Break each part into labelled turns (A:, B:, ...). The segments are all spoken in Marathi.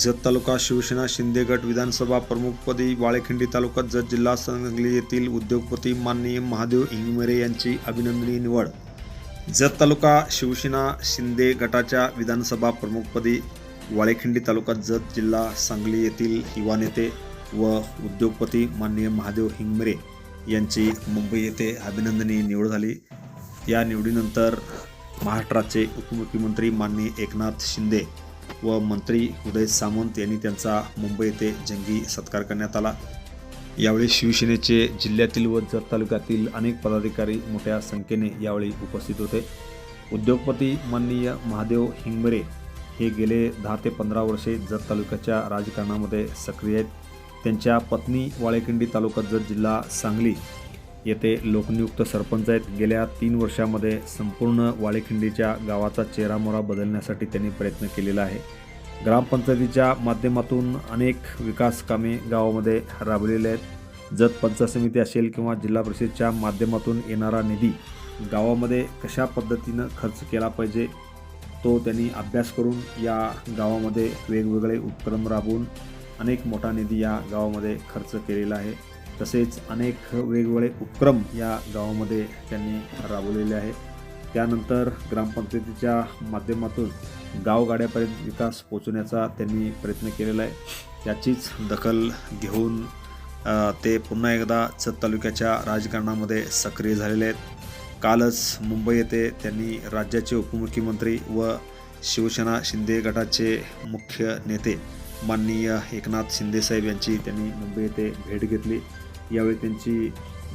A: जत तालुका शिवसेना शिंदे गट विधानसभा प्रमुखपदी वाळेखिंडी तालुक्यात जत जिल्हा सांगली येथील उद्योगपती माननीय महादेव इंगमेरे यांची अभिनंदनीय निवड. जत तालुका शिवसेना शिंदे गटाच्या विधानसभा प्रमुखपदी वाळेखिंडी तालुक्यात जत जिल्हा सांगली येथील युवा नेते व उद्योगपती माननीय महादेव हिंगमरे यांची मुंबई येथे अभिनंदनीय निवड झाली. या निवडीनंतर महाराष्ट्राचे उपमुख्यमंत्री माननीय एकनाथ शिंदे व मंत्री उदय सामंत यांनी त्यांचा मुंबई येथे जंगी सत्कार करण्यात आला. यावेळी शिवसेनेचे जिल्ह्यातील व जत तालुक्यातील अनेक पदाधिकारी मोठ्या संख्येने यावेळी उपस्थित होते. उद्योगपती माननीय महादेव हिंगमरे हे गेले दहा ते पंधरा वर्षे जत तालुक्याच्या राजकारणामध्ये सक्रिय आहेत. त्यांच्या पत्नी वाळेकिंडी तालुका जत जिल्हा सांगली येथे लोकनियुक्त सरपंच आहेत. गेल्या तीन वर्षामध्ये संपूर्ण वाळेखिंडीच्या गावाचा चेहरामोरा बदलण्यासाठी त्यांनी प्रयत्न केलेला आहे. ग्रामपंचायतीच्या माध्यमातून अनेक विकास कामे गावामध्ये राबवलेले आहेत. जत पंचायत समिती असेल किंवा जिल्हा परिषदच्या माध्यमातून येणारा निधी गावामध्ये कशा पद्धतीनं खर्च केला पाहिजे तो त्यांनी अभ्यास करून या गावामध्ये वेगवेगळे उपक्रम राबवून अनेक मोठा निधी या गावामध्ये खर्च केलेला आहे. तसेच अनेक वेगवेगळे उपक्रम या गावामध्ये त्यांनी राबवलेले आहे त्यानंतर ग्रामपंचायतीच्या माध्यमातून गावगाड्यापर्यंत विकास पोचवण्याचा त्यांनी प्रयत्न केलेला आहे. याचीच दखल घेऊन ते पुन्हा एकदा चत तालुक्याच्या राजकारणामध्ये सक्रिय झालेले आहेत. कालच मुंबई येथे त्यांनी राज्याचे उपमुख्यमंत्री व शिवसेना शिंदे गटाचे मुख्य नेते माननीय एकनाथ शिंदेसाहेब यांची त्यांनी मुंबई येथे भेट घेतली. यावेळी त्यांची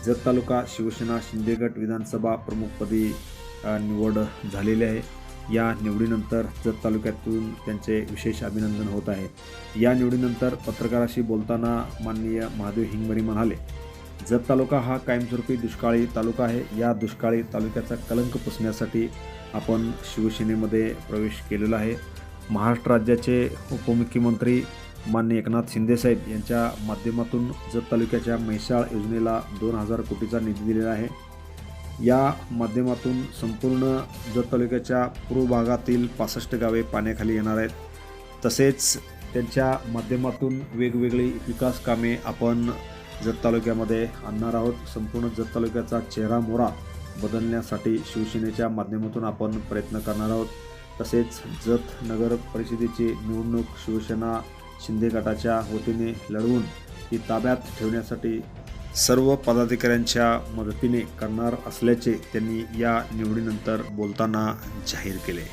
A: जत तालुका शिवसेना शिंदेगट विधानसभा प्रमुखपदी निवड झालेली आहे. या निवडीनंतर जत तालुक्यातून त्यांचे विशेष अभिनंदन होत आहे. या निवडीनंतर पत्रकाराशी बोलताना माननीय महादेव हिंगमरी म्हणाले जत तालुका हा कायमस्वरूपी दुष्काळी तालुका आहे. या दुष्काळी तालुक्याचा कलंक पुसण्यासाठी आपण शिवसेनेमध्ये प्रवेश केलेला आहे. महाराष्ट्र राज्याचे उपमुख्यमंत्री मान्य एकनाथ शिंदेसाहेब यांच्या माध्यमातून जत तालुक्याच्या म्हैसाळ योजनेला दोन हजार कोटीचा निधी दिलेला आहे. या माध्यमातून संपूर्ण जत तालुक्याच्या पूर्व भागातील पासष्ट गावे पाण्याखाली येणार आहेत. तसेच त्यांच्या माध्यमातून वेगवेगळी विकास कामे आपण जत तालुक्यामध्ये आणणार आहोत. संपूर्ण जत तालुक्याचा चेहरा मोहरा बदलण्यासाठी शिवसेनेच्या माध्यमातून आपण प्रयत्न करणार आहोत. तसेच जत नगर परिषदेची निवडणूक शिवसेना शिंदे गटाच्या वतीने लढवून ती ताब्यात ठेवण्यासाठी सर्व पदाधिकाऱ्यांच्या मदतीने करणार असल्याचे त्यांनी या निवडीनंतर बोलताना जाहीर केले.